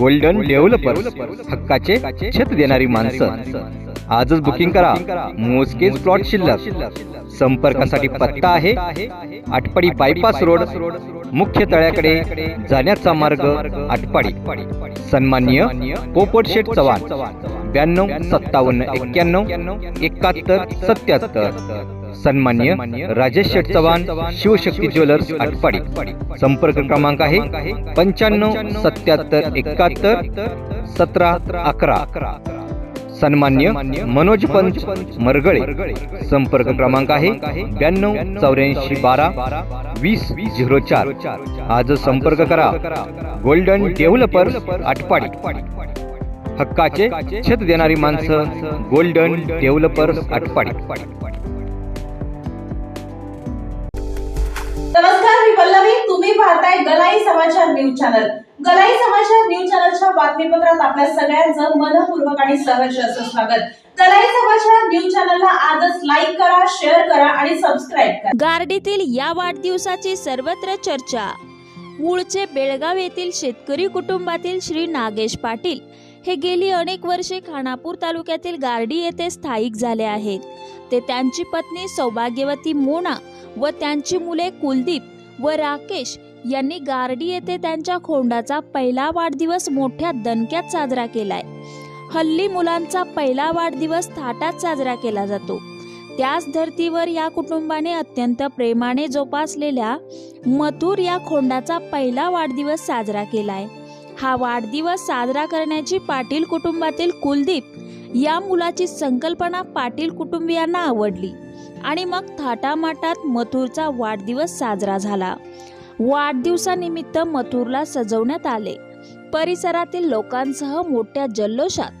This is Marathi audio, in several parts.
गोल्डन डेव्हलपर्स हक्काचे छत देणारी माणसं. आजच बुकिंग करा. मोजकेच प्लॉट शिल्लक. संपर्कासाठी पत्ता आहे. आटपाडी बायपास रोड मुख्य तळ्याकडे जाण्याचा मार्ग आटपाडी. सन्माननीय पोपट शेठ चव्हाण. ब्याण्णव सत्तावन्न एक्क्याण्णव एकाहत्तर सत्याहत्तर. सन्मान्य राजेश शेठ चव्हाण शिवशक्ती ज्वेलर्स आटपाडी संपर्क क्रमांक आहे पंच्याण्णव सत्याहत्तर एकाहत्तर सतरा अकरा. सन्मान्य मनोज पंच मरगळे. संपर्क क्रमांक आहे ब्याण्णव चौऱ्याऐंशी बारा वीस झिरो चार. आज संपर्क करा. Golden developers Atpadi. हक्काचे छत देणारी माणसं. Golden developers Atpadi. नमस्कार मी पल्लवी. तुम्ही पाहताय गलाई समाचार न्यूज चॅनल. गलाई समाचार न्यूज चॅनलच्या बातमीपत्रात आपल्या सगळ्यांचं मनपूर्वक आणि सहर्ष असं स्वागत. गलाई समाचार न्यूज चॅनलला आजच लाईक करा शेअर करा आणि सबस्क्राईब करा. गारडीतील या वाढदिवसाची सर्वत्र चर्चा. मूळचे बेळगाव येथील शेतकरी कुटुंबातील श्री नागेश पाटील हे गेली अनेक वर्षे खानापूर तालुक्यातील गारडी येथे स्थायिक झाले आहेत. ते त्यांची पत्नी सौभाग्यवती मोना व त्यांची मुले कुलदीप व राकेश यांनी गारडी येथे त्यांच्या खोंडाचा पहिला वाढदिवस मोठ्या दणक्यात साजरा केलाय. हल्ली मुलांचा पहिला वाढदिवस थाटात साजरा केला जातो. त्याच धर्तीवर या कुटुंबाने अत्यंत प्रेमाने जोपासलेल्या मथुर या खोंडाचा पहिला वाढदिवस साजरा केलाय. हा वाढदिवस साजरा करण्याची पाटील कुटुंबातील कुलदीप या मुलाची संकल्पना पाटील कुटुंबियांना आवडली. आणि मग थाटामाटात मथुरचा वाढदिवस साजरा झाला. वाढदिवसानिमित्त मथुरला सजवण्यात आले. परिसरातील लोकांसह मोठ्या जल्लोषात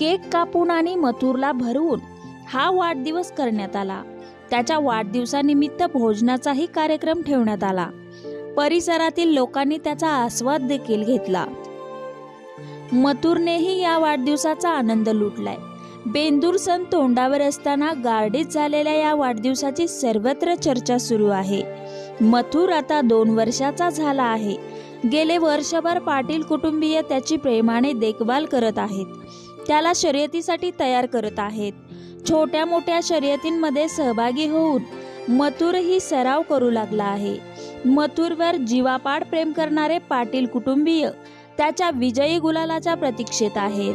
केक कापून आणि मथुरला भरवून हा वाढदिवस करण्यात आला. त्याच्या वाढदिवसानिमित्त भोजनाचाही कार्यक्रम ठेवण्यात आला. परिसरातील लोकांनी त्याचा आस्वाद देखील घेतला. मथुरनेही या वाढदिवसाचा आनंद लुटलाय. बेंदूर सण तोंडावर असताना गार्डीत झालेल्या या वाढदिवसाची सर्वत्र चर्चा सुरू आहे. मथुर आता दोन वर्षाचा झाला आहे. गेले वर्षभर पाटील कुटुंबीय त्याची प्रेमाने देखभाल करत आहेत. त्याला शर्यतीसाठी तयार करत आहेत. छोट्या मोठ्या शर्यतींमध्ये सहभागी होऊन मथुरही सराव करू लागला आहे. मथुरवर जीवापाड प्रेम करणारे पाटील कुटुंबीय त्याच्या विजयी गुलालाच्या प्रतीक्षेत आहेत.